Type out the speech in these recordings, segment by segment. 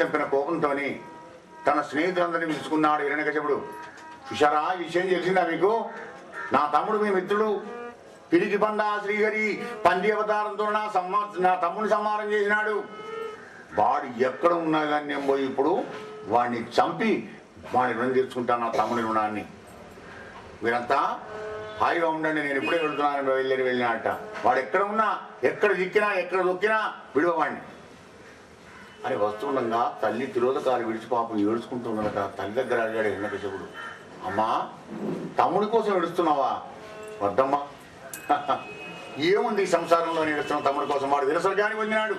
చెప్పిన చంపిన కోపంతో తన స్నేహితులందరినీ పిలుచుకున్నాడు హిరణ్యకశ్యపుడు చూశారా? ఈ విషయం తెలిసిందా మీకు? నా తమ్ముడు మీ మిత్రుడు. పిరికి పండ శ్రీహరి పంది అవతారంతో నా సమ్మా నా తమ్ముడిని సంహారం చేసినాడు. వాడు ఎక్కడ ఉన్నా కానీ నేను పోయి ఇప్పుడు వాడిని చంపి వాడిని రుణం తీర్చుకుంటాను నా తమ్ముడి రుణాన్ని. మీరంతా హాయిగా ఉండండి. నేను ఇప్పుడే వెళ్తున్నాను. వెళ్ళి వెళ్ళినట్ట వాడు ఎక్కడ ఉన్నా ఎక్కడ దిక్కినా ఎక్కడ దొక్కినా విడవవాడిని అని వస్తుండగా తల్లి తిరోధకాలు విడిచి పాపం ఏడుచుకుంటున్నదట తల్లి దగ్గర అడిగాడు హిరణ్యకశపుడు అమ్మా తమ్ముడి కోసం ఏడుస్తున్నావా? వద్దమ్మా. ఏముంది ఈ సంసారంలో ఏడుస్తున్న తమ్ముడి కోసం? వాడు విరసర్గాని పొందినాడు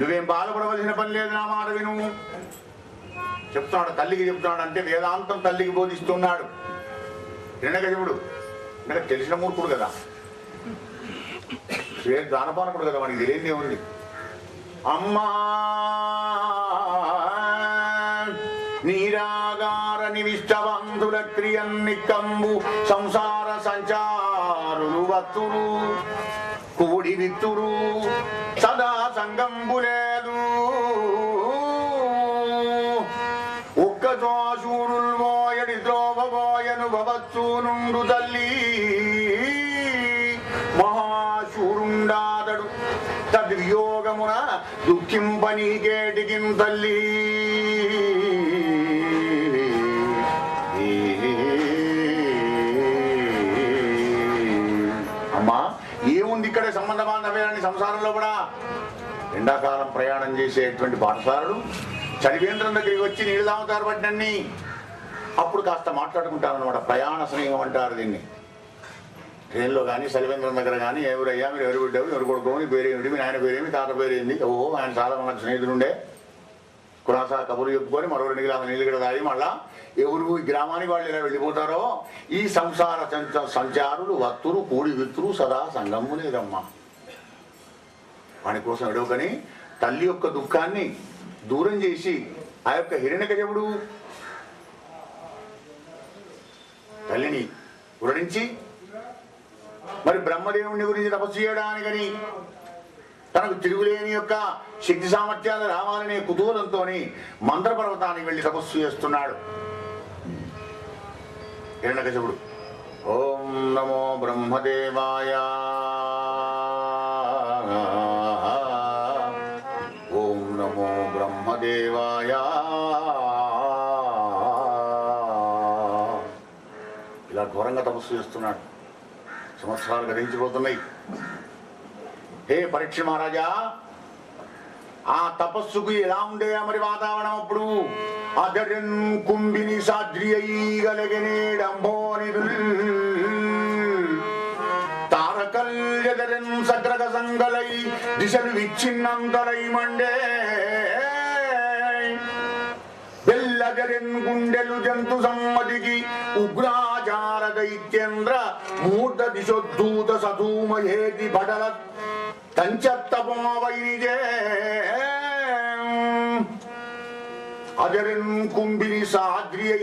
నువ్వేం బాధపడవలసిన పని లేదు నా మాట విను. చెప్తున్నాడు తల్లికి చెప్తున్నాడు అంటే వేదాంతం తల్లికి బోధిస్తున్నాడు. హిరణ్యకశపుడు అంటే తెలిసిన మూర్ఖుడు కదా. శ్రీ దానపానకుడు కదా వాడికి తెలియదు ఉంది అమ్మా! నీరాగార నివిష్టబంధుల క్రియన్నిక్కంబు సంసార సంచారులు వత్తురు కూడి విత్తురు సదా సంగంబు లేదు. ఒక్క జోసూరుల్ మోయడి ద్రోవబోయను భవత్సు నుండు తల్లి దుఃఖింపనీకేటికిం తల్లి. అమ్మా ఏముంది ఇక్కడ సంబంధ బాంధవ్యాన్ని సంసారంలో కూడా? ఎండాకాలం ప్రయాణం చేసేటువంటి పాఠశాలలు చలివేంద్రం దగ్గరికి వచ్చి నీళ్ళు తాగుతారు పట్టినన్ని అప్పుడు కాస్త మాట్లాడుకుంటారు అనమాట ప్రయాణ స్నేహం అంటారు దీన్ని. ట్రైన్లో కానీ సలివేంద్రం దగ్గర కానీ ఎవరయ్యా మీరు ఎవరు బిడ్డవు ఎవరు కొడుకు నీ పేరేమిటి మీ నాయన పేరేమి తాత పేరేంది ఓ ఆయన చాలా మంది స్నేహితులుండే. కులాసా కబుర్లు చెప్పుకొని మరో రెండు గ్రామ నీళ్ళు కూడా తాగి మళ్ళా ఎవరు ఈ గ్రామానికి వాళ్ళు ఎలా వెళ్ళిపోతారో ఈ సంసార సంచ- సంచారులు వత్తులు కూడి విత్తులు సదా సంగము లేదమ్మా. వాడి కోసం ఎడవకని తల్లి యొక్క దుఃఖాన్ని దూరం చేసి ఆ యొక్క హిరణ్యకజముడు తల్లిని ఉరణించి మరి బ్రహ్మదేవుని గురించి తపస్సు చేయడానికని తనకు తిరుగులేని యొక్క శక్తి సామర్థ్యాలు రావాలనే కుతూహలంతో మంత్ర పర్వతానికి వెళ్ళి తపస్సు చేస్తున్నాడు. హిరణ్యకశపుడు ఓం నమో బ్రహ్మదేవాయ. ఓం నమో బ్రహ్మదేవాయ. ఇలా ఘోరంగా తపస్సు చేస్తున్నాడు. సంవత్సరాలు గడించిపోతున్నాయి. హే పరీక్ష మహారాజా ఆ తపస్సుకు ఎలా ఉండేయా మరి వాతావరణం అప్పుడు? అదరన్ కుంభిని సాద్రి తారకల్ తారకల్యదరన్ సగ్రగ సంగలై దిశలు విచ్ఛిన్నంతలై మండే ಬೆಲ್ಲಜರೆನ್ ಗುಂಡೆಲು ಜಂತು ಸಮ್ಮದಿಗಿ ಉಗ್ರಾಚಾರ ದೈತ್ಯೇಂದ್ರ ಮೂರ್ತ ದಿಶೋದ್ದೂತ ಸಧೂಮಯೇತಿ ಬಡಲ ತಂಚತ್ತಪೋವೈನಿಜೆ అజరన్ కుంభిని సాద్రియై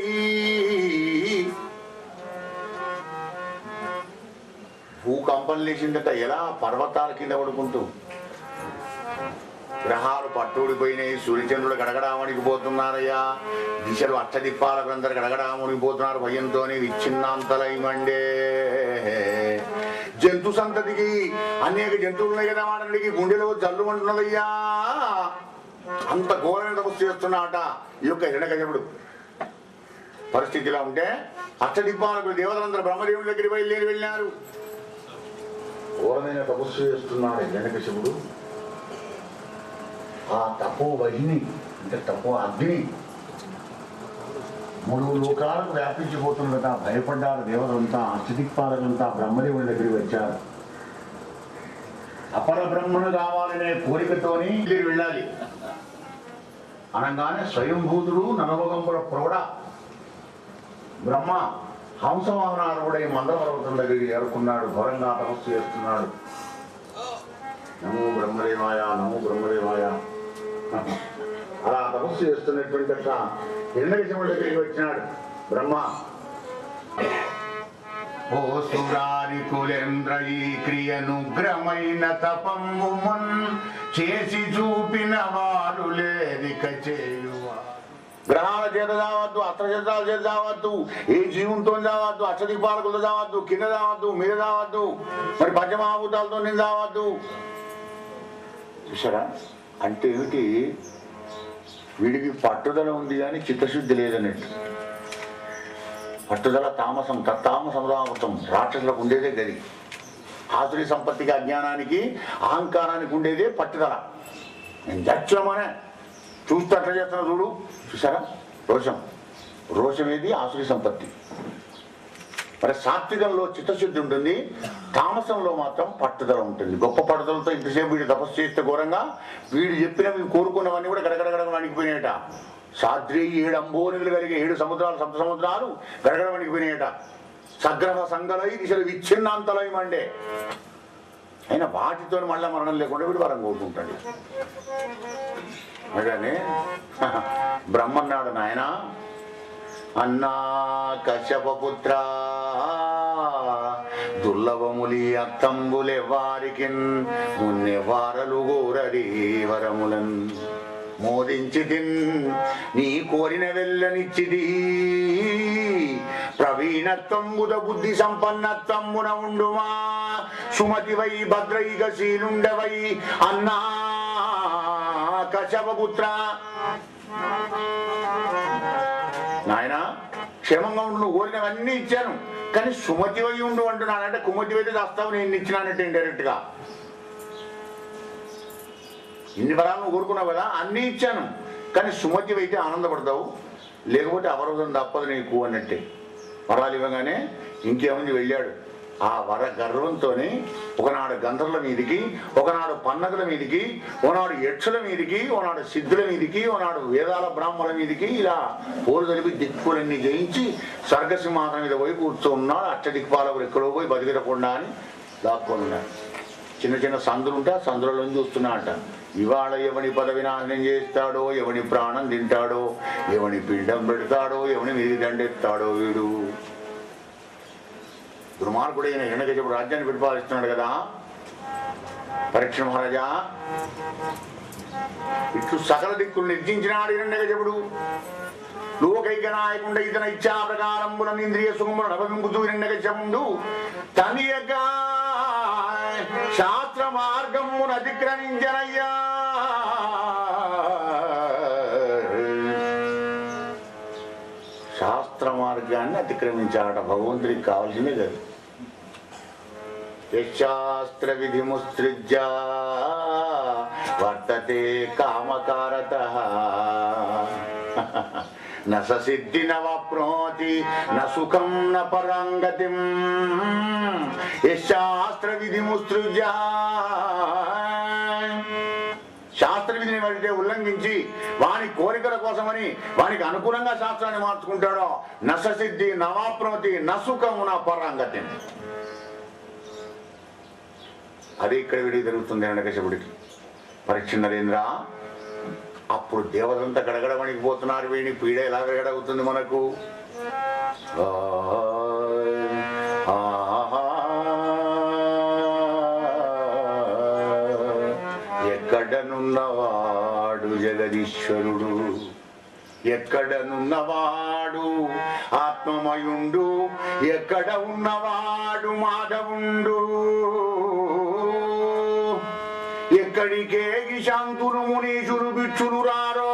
భూకంపం లేచిందట ఎలా పర్వతాల కింద పడుకుంటూ గ్రహాలు పట్టుడిపోయినాయి సూర్యచంద్రుడు గడగడామనికి పోతున్నారయ్యా. దిశలు అష్టదిప్పాలకు అందరు గడగడా పోతున్నారు. భయంతో విచ్ఛిన్నాంతలైమండే జంతు సంతతికి అనేక జంతువులు ఉన్నాయి కదా వాడనికి గుండెలో జల్లు ఉంటున్నదయ్యా అంత ఘోరమైన తపస్సు చేస్తున్నాట ఈ యొక్క హిరణకజముడు పరిస్థితిలో ఉంటే అష్టదిప్పాలకు దేవతలందరూ బ్రహ్మదేవుడి దగ్గరికి బయలుదేరి వెళ్ళినారు. ఘోరమైన తపస్సు చేస్తున్నాడు హిరణకశివుడు ఆ తపో వహిని అంటే తపో అగ్ని. మూడు లోకాలకు వ్యాపించిపోతుందట భయపడ్డారు దేవతంతా అష్టదిక్పాలకంతా బ్రహ్మదేవుడి దగ్గరికి వచ్చారు. అపర బ్రహ్మను కావాలనే కోరికతోని మీరు వెళ్ళాలి. అనగానే స్వయంభూతుడు ననవగంబుల ప్రౌఢ బ్రహ్మ హంసవాహనారుడై మందపర్వతం దగ్గరికి చేరుకున్నాడు ఘోరంగా తపస్సు చేస్తున్నాడు. నమో బ్రహ్మదేవాయ నమో బ్రహ్మదేవాయ చేస్తున్నటువంటి హిరణ్యకశివుడి దగ్గరికి వచ్చినాడు. బ్రహ్మ. ఓ సురారి కులేంద్ర ఈ క్రియనుగ్రమైన తపంబు మున్ చేసి చూపిన వారు లేరిక చేయువా గ్రహాల చేత అస్త్రశస్త్రాల చేత ఏ జీవంతో కావద్దు అష్టదిక్పాలకులతో కావద్దు కింద కావద్దు మీద కావద్దు మరి పంచమహాభూతాలతో నేను కావద్దు చూసారా అంటే ఏమిటి? వీడికి పట్టుదల ఉంది కానీ చిత్తశుద్ధి లేదన్నట్టు. పట్టుదల తామసం తత్తామసం రామతం రాక్షసులకు ఉండేదే గది. ఆసురి సంపత్తికి అజ్ఞానానికి అహంకారానికి ఉండేదే పట్టుదల. నేను చచ్చమనే చూస్తే అట్లా చేస్తున్నా చూడు. చూసారా రోషం. రోషం ఏది? ఆసురి సంపత్తి. మరి సాత్వికంలో చిత్తశుద్ధి ఉంటుంది తామసంలో మాత్రం పట్టుదల ఉంటుంది. గొప్ప పట్టుదలతో ఇంతసేపు వీడు తపస్సు చేస్తే ఘోరంగా వీడు చెప్పినవి కోరుకున్నవన్నీ కూడా గడగడగడ వణికిపోయినాయట. సాద్రి ఏడు అంబోనిలు కలిగే ఏడు సముద్రాలు సప్త సముద్రాలు గడగడ వణికిపోయినాయట. సగ్రహ సంగలై దిశలు విచ్ఛిన్నాంతలై మండే. అయినా వాటితో మళ్ళా మరణం లేకుండా వీడు వరం కోరుకుంటాడు. అలానే బ్రహ్మన్నాడు నాయనా అన్నా కశ్యపపుత్ర దుర్లభములి అత్తంబులెవ్వారికి మున్నెవ్వారలు గోరడి వరములన్. మోదించి తిన్ నీ కోరిన వెళ్ళనిచ్చిది ప్రవీణత్వంబుద బుద్ధి సంపన్నత్వంబున ఉండుమా. సుమతివై భద్రైక శీలుండవై అన్నా కశవపుత్ర క్షేమంగా ఉండు కోరినవన్నీ ఇచ్చాను. కానీ సుమతి అయి ఉండు అంటున్నాను. అంటే కుమతి అయితే చేస్తావు నేను ఇచ్చినానంటే ఇండైరెక్ట్గా ఇన్ని వరాలను కోరుకున్నావు కదా అన్నీ ఇచ్చాను. కానీ సుమతి అయితే ఆనందపడతావు. లేకపోతే అవరోధం తప్పదు నీకు అన్నట్టే. వరాలు ఇవ్వగానే ఇంకేముంది వెళ్ళాడు. ఆ వర గర్వంతో ఒకనాడు గంధర్ల మీదికి ఒకనాడు పన్నగుల మీదికి ఒకనాడు యక్షుల మీదికి ఒకనాడు సిద్ధుల మీదికి ఒకనాడు వేదాల బ్రాహ్మణుల మీదికి ఇలా పోరు కలిపి దిక్కులన్నీ జయించి స్వర్గసింహాసనం మీద పోయి కూర్చున్నాడు అష్టదిక్పాలకు ఎక్కడో పోయి బతికిరకుండా అని దాక్కున్నాడు చిన్న చిన్న సందులు ఉంటే ఆ సందులలో చూస్తున్నాడట ఇవాళ ఎవని పదవి నాశనం చేస్తాడో ఎవని ప్రాణం తింటాడో ఎవని పిండం పెడతాడో ఎవని మీది దండెత్తాడో వీడు. దుర్మార్గుడైన హిరణ్యకశిపుడు రాజ్యాన్ని పరిపాలిస్తున్నాడు కదా. పరీక్ష మహారాజా ఇట్లు సకల దిక్కులు నిర్జించినాడు హిరణ్యకశిపుడు లోకైక నాయకుండ ఇతన ఇచ్చా ప్రకారంబున ఇంద్రియ సుఖమును నవమింపుతూ హిరణ్యకశిపుడు తనియగా శాస్త్ర మార్గమును అతిక్రమించనయ్యా. దాన్ని అతిక్రమించాడట భగవంతుడికి కావాల్సిందే కదా. యశాస్త్ర విధిముత్సృజ్య వర్తతే కామకారత. నసిద్ధి నవప్నోతి నవాప్నోతి న పరంగతి న పరాంగతిం. యశాస్త్ర విధిముత్సృజ్య శాస్త్ర ఉల్లంఘించి వాని కోరికల కోసమని వానికి అనుకూలంగా శాస్త్రాన్ని మార్చుకుంటాడో నససిద్ధి నవాప్నోతి నసుఖము నా పరాంగతి అది ఇక్కడ విడిగి జరుగుతుంది హిరణ్యకశిపుడికి పరీక్ష నరేంద్ర అప్పుడు దేవతంతా గడగడ వణికిపోతున్నారు వీని పీడ ఎలా గడగడవుతుంది మనకు? ఎక్కడనున్నవాడు జగదీశ్వరుడు ఎక్కడనున్నవాడు ఆత్మమయుండు ఎక్కడ ఉన్నవాడు మాధవుండు. ఎక్కడికే శాంతులు మునీషులు బిచ్చులు రారో?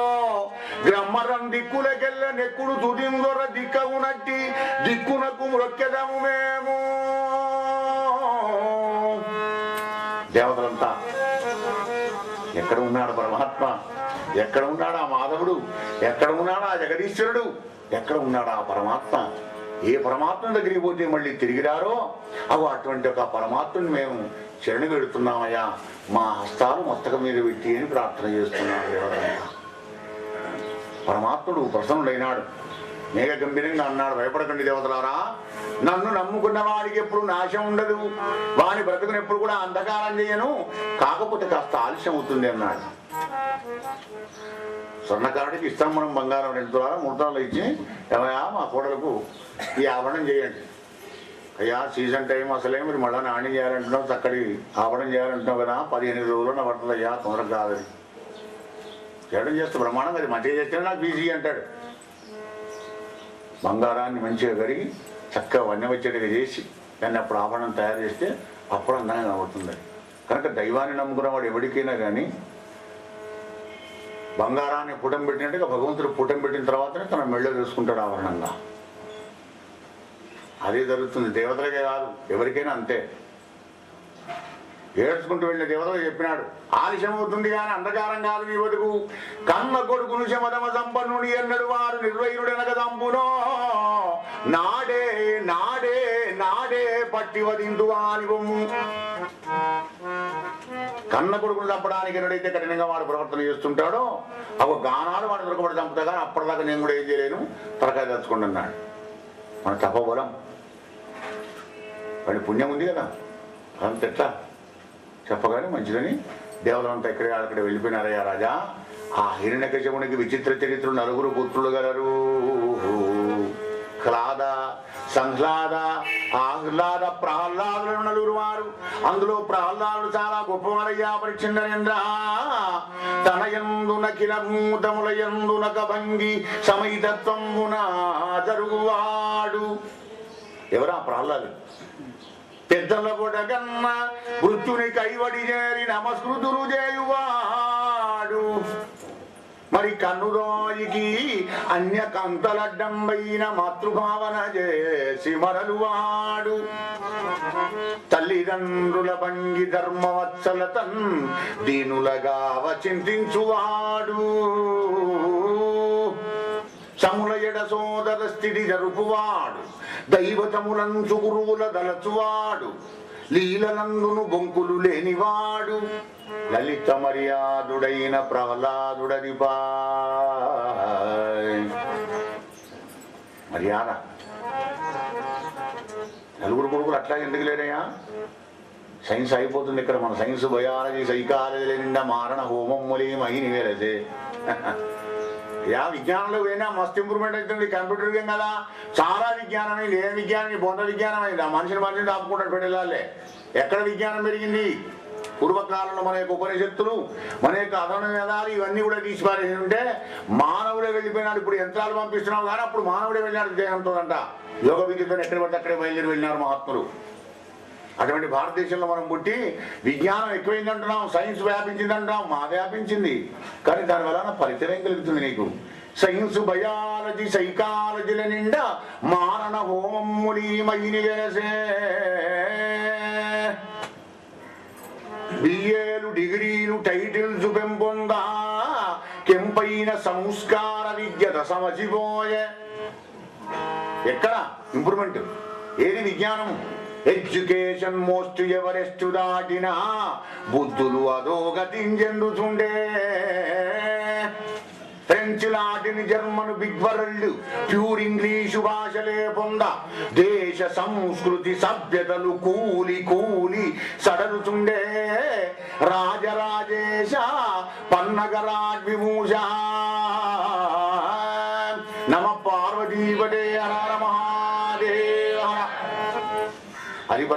గ్రమ్మరం దిక్కులకెళ్ళ నెక్కుడు తుదిందొర దిక్కవునట్టి దిక్కునకు మొక్కెదము మేము. దేవతలంతా ఎక్కడ ఉన్నాడు పరమాత్మ? ఎక్కడ ఉన్నాడు ఆ మాధవుడు? ఎక్కడ ఉన్నాడు ఆ జగదీశ్వరుడు? ఎక్కడ ఉన్నాడు ఆ పరమాత్మ? ఏ పరమాత్మ దగ్గరికి పోతే మళ్ళీ తిరిగిరారో? అవు అటువంటి ఒక పరమాత్మని మేము శరణు పెడుతున్నామయ్యా. మా హస్తాలు మస్తకం మీద పెట్టి అని ప్రార్థన చేస్తున్నాడు దేవతంతా పరమాత్ముడు ప్రసన్నుడైనాడు. మేఘ గంభీరంగా అన్నాడు భయపడకండి దేవతలారా. నన్ను నమ్ముకున్న వాడికి ఎప్పుడు నాశం ఉండదు. వాని బ్రతుకుని ఎప్పుడు కూడా అంధకారం చేయను. కాకపోతే కాస్త ఆలస్యం అవుతుంది అన్నాడు. స్వర్ణకారుడికి ఇస్తాం మనం బంగారం రెండు ద్వారా మూడు ఇచ్చి ఏమయ్యా మా కోడలకు ఈ ఆభరణం చేయండి. అయ్యా సీజన్ టైం అసలే మీరు మళ్ళీ నాణ్యం చేయాలంటున్నావు చక్కడి ఆపడం చేయాలంటున్నావు కదా పదిహేను రోజుల్లో పడుతుంది అయ్యా తొందరగా కాదని. చేయడం చేస్తే బ్రహ్మాండం అది మంచిగా చేస్తే నాకు బీజీ అంటాడు. బంగారాన్ని మంచిగా కడిగి చక్కగా వన్యవచ్చడిగా చేసి దాన్ని అప్పుడు ఆభరణం తయారు చేస్తే అప్పుడు అందంగా కనబడుతుంది. కనుక దైవాన్ని నమ్ముకున్న వాడు ఎవరికైనా కానీ బంగారాన్ని పుటం పెట్టినట్టుగా భగవంతుడు పుటం పెట్టిన తర్వాతనే తన మెళ్ళో చూసుకుంటాడు ఆవరణంగా అదే జరుగుతుంది. దేవతలకే కాదు ఎవరికైనా అంతే. ఏడ్చుకుంటూ వెళ్ళిన దేవతలు చెప్పినాడు ఆలస్యం కానీ అంధకారం కాదు నీ బతుకు. కన్న కొడుకును శమదమ సంపన్నుని ఎన్నడు వారు నిర్వైరుడనక దంపునో నాడే నాడే నాడే పట్టి వదిందు ఆనివము కన్న కొడుకును చంపడానికి ఎన్నడైతే కఠినంగా వాడు ప్రవర్తన చేస్తుంటాడో ఒక గానాలు వాడు దొరకబడి చంపుతా కానీ అప్పటిదాకా నేను కూడా ఏం చేయలేను. తలకాయ తెచ్చుకుంటున్నాడు అన్నాడు. మన తపబలం. వాడి పుణ్యం ఉంది కదా. అంత ఎట్లా? చెప్పగానే మంచిదని దేవలంతా ఎక్కడే అక్కడ వెళ్ళిపోయినారయ్యా రాజా. ఆ హిరణ్యకశమునికి విచిత్ర చరిత్రలు నలుగురు పుత్రులు గలరు. క్లాద సంహ్లాద ఆహ్లాద ప్రహ్లాదులు నలుగురు వారు. అందులో ప్రహ్లాదుడు చాలా గొప్పవారయ్యా పరిచిందనేంద్ర తన ఎందున కిల భూతముల ఎందునక భంగి సమయితత్వమున జరుగువాడు. ఎవరా ప్రహ్లాదు? పెద్దల కొడగన్న మృత్యుని కైవడి చేరి నమస్కృతులు చేయువాడు. మరి కనురాయికి అన్య కంతలడ్డంబైన మాతృభావన చేసి మరలువాడు. తల్లిదండ్రుల భంగి ధర్మవత్సలతన్ దీనులగా చింతించువాడు. సముల ఎడ సోదర స్థితి జరుపువాడు. దైవతములంచు గురువుల దలచువాడు. లీలనందును బొంకులు లేనివాడు లలిత మర్యాదుడైన ప్రహ్లాదుడని మర్యాద. నలుగురు కొడుకులు అట్లా ఎందుకు లేరయ్యా? సైన్స్ అయిపోతుంది ఇక్కడ మన సైన్స్ బయాలజీ సైకాలజీ నిండా మారణ హోమం మొలి మహిని యా విజ్ఞానంలో పోయినా మస్తు ఇంప్రూవ్మెంట్ అవుతుంది కంప్యూటర్ గేమ్ కదా. చాలా విజ్ఞానం అయింది ఏ విజ్ఞానం బొండ విజ్ఞానం అయింది. ఆ మనిషిని మనిషిని దాపుకుంటాడు పెట్టాలి ఎక్కడ విజ్ఞానం పెరిగింది? పూర్వకాలంలో మన యొక్క ఉపనిషత్తులు మన యొక్క అదన వేదాలు ఇవన్నీ కూడా తీసి పారేసి ఉంటే మానవుడే వెళ్ళిపోయినాడు ఇప్పుడు యంత్రాలు పంపిస్తున్నావు కానీ అప్పుడు మానవుడే వెళ్ళినాడు దేహంతో అంట యోగ విద్యతో ఎక్కడ పడితే అక్కడే బయలుదేరి వెళ్ళినారు మహాత్ములు. అటువంటి భారతదేశంలో మనం పుట్టి విజ్ఞానం ఎక్కువైంది అంటున్నాం సైన్స్ వ్యాపించింది అంటున్నాం మా వ్యాపించింది. కానీ దాని వలన ఫలితం ఏం కలుగుతుంది నీకు. సైన్స్ బయాలజీ సైకాలజీల నిండా మారణ హోమం మయిని బిఏలు డిగ్రీలు టైటిల్స్ పెంపొందా కెంపైన సంస్కార విద్యత సమసిపోయే ఎక్కడ? ఇంప్రూవ్మెంట్. ఏది విజ్ఞానం ఎడ్యుకేషన్ మోస్ట్ ఎవరెస్ట్ దాటిన బుద్ధులు అధోగతించెందుతుండే French Latin German big world pure English భాషలే పొంద దేశ సంస్కృతి సభ్యతలు కూలి కూలి సడలుచుండే రాజరాజేశ పన్నగరాజ్విభూష విభూష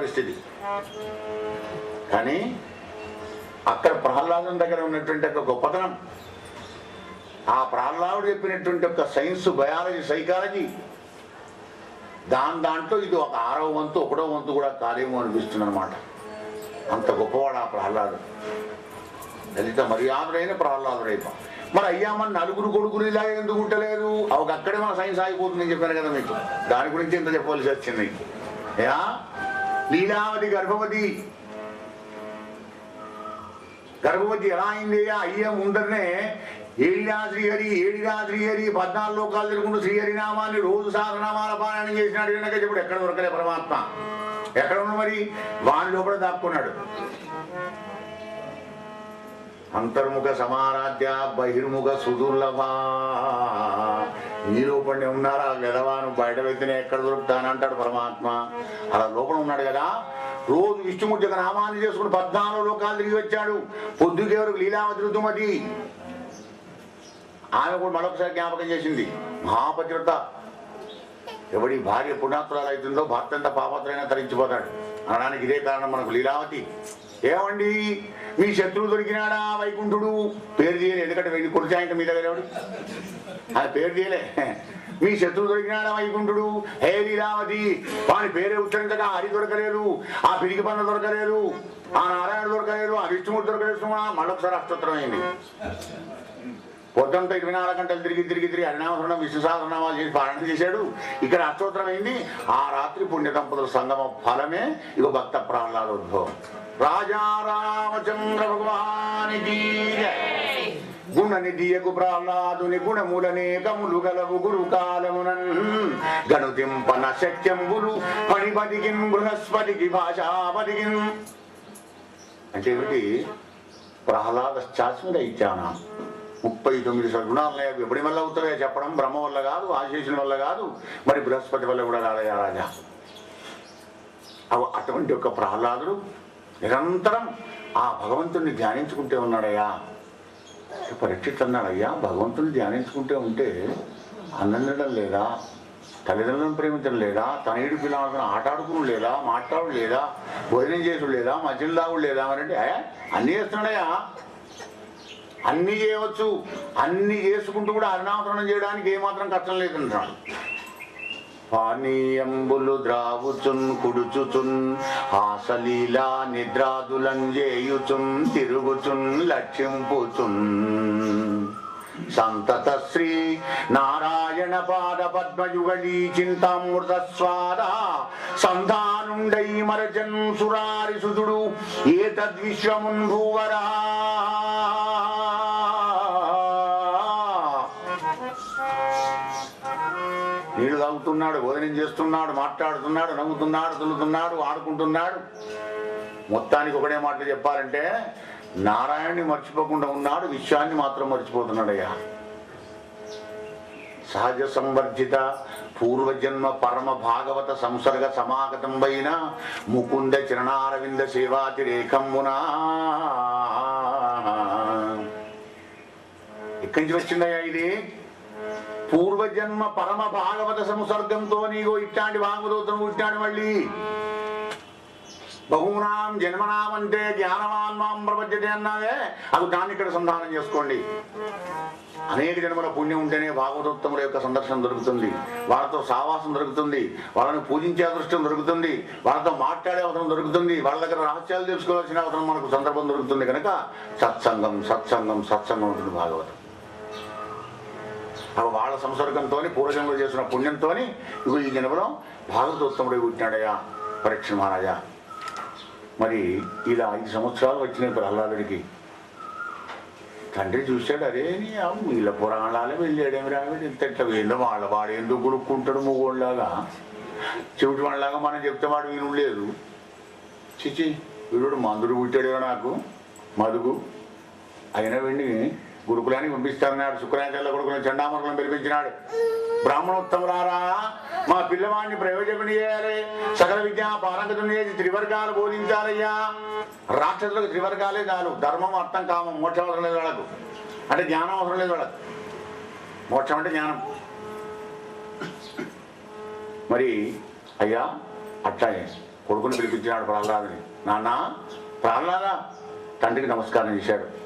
పరిస్థితి. కానీ అక్కడ ప్రహ్లాదం దగ్గర ఉన్నటువంటి ఒక గొప్పతనం. ఆ ప్రహ్లాదుడు చెప్పినటువంటి ఒక సైన్స్ బయాలజీ సైకాలజీ. దాని దాంట్లో ఇది ఒక ఆరవ వంతు ఒకటో వంతు కూడా కాదేమో అనిపిస్తుంది అనమాట అంత గొప్పవాడు ఆ ప్రహ్లాదు దళిత మర్యాదలైన ప్రహ్లాదుడైప. మరి అయ్యా మన నలుగురు కొడుకులు ఇలా ఎందుకు ఉండలేదు? అవి అక్కడే మన సైన్స్ ఆగిపోతుందని చెప్పాను కదా మీకు. దాని గురించి ఇంత చెప్పవలసి వచ్చింది యా లీలావతి గర్భవతి. గర్భవతి ఎలా అయింది అయ్యం? ముందరనే ఏడినా శ్రీహరి ఏడినా శ్రీహరి పద్నాలుగు లోకాలు తిరుగుంటూ శ్రీహరి నామాన్ని రోజు సహస్రనామాల పారాయణం చేసినాడు కనుక ఇప్పుడు ఎక్కడ దొరకలే పరమాత్మ. ఎక్కడ ఉన్న మరి? వాని లోపల దాక్కున్నాడు. అంతర్ముఖ సమారాధ్య బహిర్ముఖ సుదుర్లభ ఈ ఉన్నారు? ఉన్నారా గదవాను బయట వ్యక్తిని ఎక్కడ దొరుకుతానంటాడు పరమాత్మ. అలా లోపల ఉన్నాడు కదా? రోజు విష్ణుమూర్తి యొక్క నామాన్ని చేసుకుని పద్నాలుగు లోకాలు తిరిగి వచ్చాడు. పొద్దుకే వరకు లీలావతి ఋతుమతి ఆమె కూడా మరొకసారి జ్ఞాపకం చేసింది. మహాపతివ్రత ఎవడి భార్య పుణ్యాత్రాలు అవుతుందో భర్త ఎంత పాపత్రైనా తరించిపోతాడు. అనడానికి ఇదే కారణం మనకు లీలావతి. ఏమండి? మీ శత్రువు దొరికినాడా వైకుంఠుడు? పేరు తీయలే ఎందుకంటే వెళ్ళి కుర్చాయంట మీ దగ్గర ఎవడు? అది పేరు తీయలే. మీ శత్రువు దొరికినాడా వైకుంఠుడు? హే లీలావతి వాని పేరే ఉచ్చరించగా హరి దొరకలేదు ఆ పిరికి పంద దొరకలేదు ఆ నారాయణ దొరకలేదు ఆ విష్ణుమూర్తి దొరకలేదు మళ్ళొకసారి అష్టోత్తరం అయింది. పొద్దుంతా ఇరవై నాలుగు గంటలు తిరిగి తిరిగి తిరిగి హరినామస్మరణం విష్ణు సహస్రనామాలు చేసి పారాయణ చేశాడు. ఇక్కడ అష్టోత్తరం అయింది. ఆ రాత్రి పుణ్య దంపతుల సంగమ ఫలమే ఇక భక్త ప్రహ్లాదోద్భవం. రాజా రామచంద్ర భగవానికి గుణ నిధియకు ప్రహ్లాదుని గుణములనేకములు గలవు గురు కాలమునన్ గణుతింపన శక్యంబులు పణిపతికిన్ బృహస్పతికి భాషాపతికిన్ అంటే ఏమిటి? ప్రహ్లాద శాశ్వత ఇచ్చానా. ముప్పై తొమ్మిది సద్గుణాలు ఎప్పటి వల్ల అవుతాయో చెప్పడం బ్రహ్మ వల్ల కాదు ఆశీషుల వల్ల కాదు మరి బృహస్పతి వల్ల కూడా కాదయ్యా రాజా. అవి అటువంటి ఒక ప్రహ్లాదుడు నిరంతరం ఆ భగవంతుణ్ణి ధ్యానించుకుంటే ఉన్నాడయ్యా. పరీక్షిత్ అన్నాడయ్యా భగవంతుని ధ్యానించుకుంటే ఉంటే అన్నం లేదా తల్లిదండ్రులను ప్రేమించడం లేదా తనయుడు పిల్లలను ఆటాడుకుని లేదా మాట్లాడు లేదా భోజనం చేసుడు లేదా మధ్యలో దాగుడు లేదా అని అంటే అన్నీ చేస్తున్నాడయ్యా. అన్నీ చేయవచ్చు. అన్నీ చేసుకుంటూ కూడా అరుణావతరణం చేయడానికి ఏమాత్రం కష్టం లేదంటున్నాడు. పానీయంబులు ద్రావుచున్ కుడుచుచున్ ఆసలీలా నిద్రాదులం చేయుచున్ తిరుగుచున్ లక్ష్యంపుచున్. సంతత శ్రీ నారాయణ పాద పద్మయుగళీ చింతామృత స్వాద సంధానుండై మరజన్ సురారి సుతుడు ఏ తద్విశ్వమున్ భూవరా. నీళ్ళు భోజనం చేస్తున్నాడు మాట్లాడుతున్నాడు నవ్వుతున్నాడు తులుతున్నాడు ఆడుకుంటున్నాడు. మొత్తానికి ఒకటే మాట చెప్పాలంటే నారాయణ్ణి మర్చిపోకుండా ఉన్నాడు విశ్వాన్ని మాత్రం మర్చిపోతున్నాడయ్యా. సహజ సంవర్జిత పూర్వజన్మ పరమ భాగవత సంసర్గ సమాగతంబైన ముకుంద చరణారవింద సేవాతిరేకమునా. ఎక్కడి నుంచి వచ్చిందయ్యా ఇది? పూర్వజన్మ పరమ భాగవత సంసర్గంతో నీగో ఇట్లాంటి భాగవతం ఇట్లాంటి మళ్ళీ బహునాం జన్మనామంటే జ్ఞానవాన్ మాం ప్రపంచతే అన్నావే? అది దాన్ని ఇక్కడ సంధానం చేసుకోండి. అనేక జన్మల పుణ్యం ఉంటేనే భాగవతోత్తముల యొక్క సందర్శనం దొరుకుతుంది. వాళ్ళతో సావాసం దొరుకుతుంది. వాళ్ళని పూజించే అదృష్టం దొరుకుతుంది. వాళ్ళతో మాట్లాడే అవసరం దొరుకుతుంది. వాళ్ళ దగ్గర రహస్యాలు తెలుసుకోవాల్సిన అవసరం మనకు సందర్భం దొరుకుతుంది కనుక సత్సంగం సత్సంగం సత్సంగం ఉంటుంది భాగవతం. అవి వాళ్ళ సంసర్గంతో పూర్వజంలో చేసిన పుణ్యంతో ఇవి ఈ జన్మలో భాగవతోత్తముడు పుట్టినాడయ్యా పరీక్ష మహారాజా. మరి ఇలా ఐదు సంవత్సరాలు వచ్చినాయి ప్రహ్లాదుడికి. తండ్రి చూశాడు అరే నీ వీళ్ళ పురాణాలే వెళ్ళాడేమి రావిడ ఇంత ఇట్లా వీళ్ళు వాళ్ళ వాడు ఎందుకు గురుక్కుంటాడు మూగోళ్ళలాగా? చెవిటి వాళ్ళలాగా మనం చెప్తే వాడు విను లేదు చిచి వీడు మందుడు పుట్టాడేమో నాకు మదుగు అయినా వెండి గురుకులానికి పంపిస్తారన్నాడు శుక్రాచార్య కొడుకులను చండామరులను పిలిపించినాడు. బ్రాహ్మణోత్తమరారా మా పిల్లవాడిని ప్రయోజకుని చేయాలి. సకల విద్య పారంగతుని చేసి త్రివర్గాలు బోధించాలయ్యా. రాక్షసులకు త్రివర్గాలే చాలు. ధర్మం అర్థం కామం. మోక్షం అవసరం లేదు వాళ్ళకు. అంటే జ్ఞానం అవసరం లేదు వాళ్ళకు. మోక్షం అంటే జ్ఞానం. మరి అయ్యా అట్లాగే కొడుకుని పిలిపించినాడు ప్రహ్లాదుని. నాన్న ప్రహ్లాద తండ్రికి నమస్కారం చేశాడు.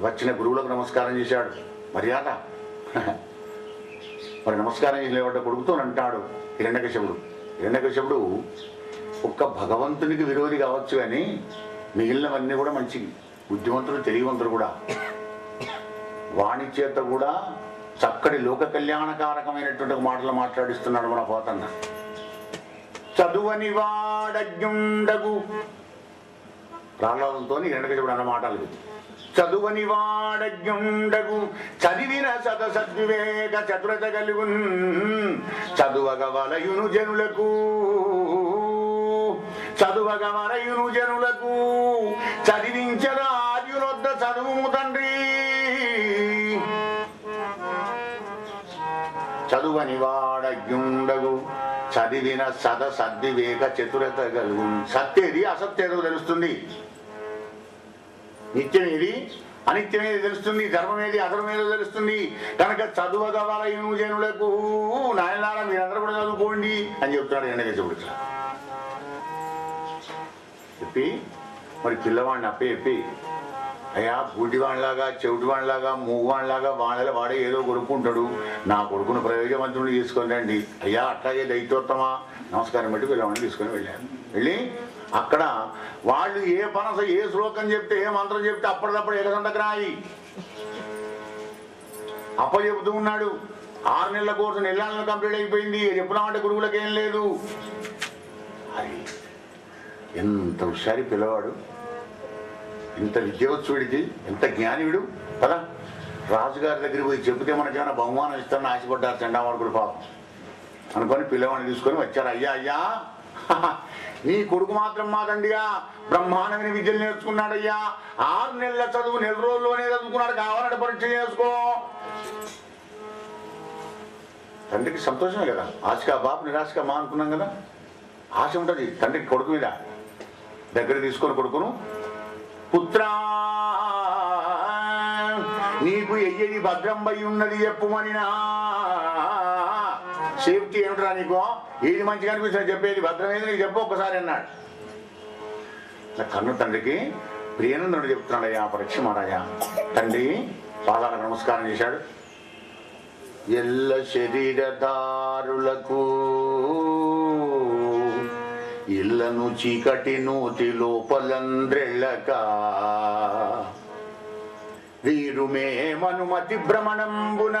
వచ్చిన గురువులకు నమస్కారం చేశాడు. మర్యాద? మరి నమస్కారం చేయలేవట కొడుకుతో అంటాడు హిరణ్యకశపుడు. హిరణ్యకశపుడు ఒక్క భగవంతునికి విరోధి కావచ్చు కానీ మిగిలినవన్నీ కూడా మంచి బుద్ధివంతులు తెలియవంతులు కూడా. వాణి చేత కూడా చక్కటి లోక కళ్యాణకారకమైనటువంటి మాటలు మాట్లాడిస్తున్నాడు మన పోతన్న చదువని వాడజ్ఞుండగు. ప్రహ్లాదంతో హిరణ్యకశపుడు అన్న మాటలు. చదువని వాడజ్ఞుండగు చదివిన సత సద్వివేక చతురత కలుగున్. చదువగ వలయును జనులకు. చదువగ వలయును జనులకు. చదివించద ఆర్యునొద్ద చదువు తండ్రి. చదువని వాడజ్ఞుండగు చదివిన సద సద్వివేక చతురత కలుగు సత్యేది అసత్యేదో తెలుస్తుంది. నిత్యం ఏది? అనిత్యమేది తెలుస్తుంది ధర్మమేది అధర్మేదో తెలుస్తుంది. కనుక చదువగవలయను జనులకు నాయనారా మీరందరూ కూడా చదువుకోండి అని చెప్తున్నాడు ఎండగేశవుడు చెప్పి మరి పిల్లవాడిని అప్పే చెప్పి అయ్యా గుడ్డివాణ్లాగా చెవిటివాణ్లాగా మూవాణ్లాగా వాళ్ళ వాడే ఏదో కొడుకుంటాడు. నా కొడుకును ప్రయోజనవంతుడు తీసుకొని రండి. అయ్యా అట్లాగే దైత్యోత్తమా నమస్కారం పెట్టి పిల్లవాడిని తీసుకొని వెళ్ళాను వెళ్ళి అక్కడ వాళ్ళు ఏ పనస ఏ శ్లోకం చెప్తే ఏ మంత్రం చెప్తే అప్పటికప్పుడు ఎగసంతకు రాయి. అప్ప చెబుతూ ఉన్నాడు. ఆరు నెలల కోర్సు నెలలను కంప్లీట్ అయిపోయింది. చెప్పినామంటే గురువులకు ఏం లేదు. అది ఎంత హుషారి పిల్లవాడు. ఇంత విద్యవత్సుడికి ఎంత జ్ఞానివుడు. కదా రాజుగారి దగ్గరికి పోయి చెబితే మనకేమైనా బహుమానం ఇస్తారని ఆశపడ్డారు చండామార్కుడు పాపం. అనుకొని పిల్లవాడిని తీసుకొని వచ్చారు. అయ్యా అయ్యా. నీ కొడుకు మాత్రం మాదండిగా బ్రహ్మాండమైన విద్యలు నేర్చుకున్నాడయ్యా. ఆరు నెలల చదువు నెల రోజుల్లోనే చదువుకున్నాడు. కావాలంటే పరీక్ష చేసుకో. తండ్రికి సంతోషమే కదా? ఆశగా బాబు నిరాశగా మా అనుకున్నాం కదా? ఆశ ఉంటుంది తండ్రికి కొడుకు మీద. దగ్గర తీసుకొని కొడుకును పుత్రా నీకు ఎయ్యది భద్రంబై ఉన్నది చెప్పుమనినా సేఫ్టీ ఏమిట్రా నీకు? ఏది మంచిగా అనిపిస్తుంది చెప్పేది భద్రమేది నీకు చెప్పు ఒక్కసారి అన్నాడు. కన్ను తండ్రికి ప్రియానందుడు చెప్తున్నాడయ్యా పరీక్ష తండ్రి పాదాలకు నమస్కారం చేశాడు. ఎల్ల శరీరదారులకు ఇళ్ళను చీకటి నూతి లోపలంద్రెళ్ళక వీరు మేమనుమతి భ్రమణంబున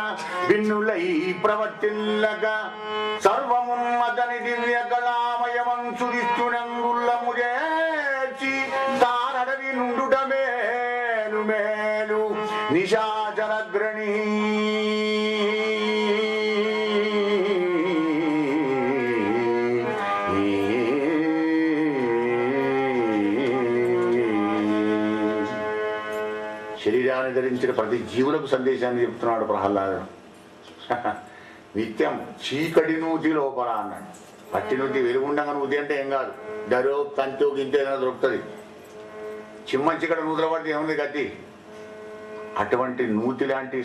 విన్నులై ప్రవర్తిల్లగా. సర్వమున్నతని దివ్య కళామయమంచురిస్తునంగుల్లము శరీరాన్ని ధరించిన ప్రతి జీవులకు సందేశాన్ని చెప్తున్నాడు ప్రహ్లాదుడు. నిత్యం చీకటి నూతి లోపల అన్నాడు. పట్టి నుండి వెలుగుండగా నూతి అంటే ఏం కాదు. దరో కంతో గింతో ఏదైనా దొరుకుతుంది. చిమ్మ చీకటి నూతుల పడితే ఏముంది గతి అటువంటి నూతి లాంటి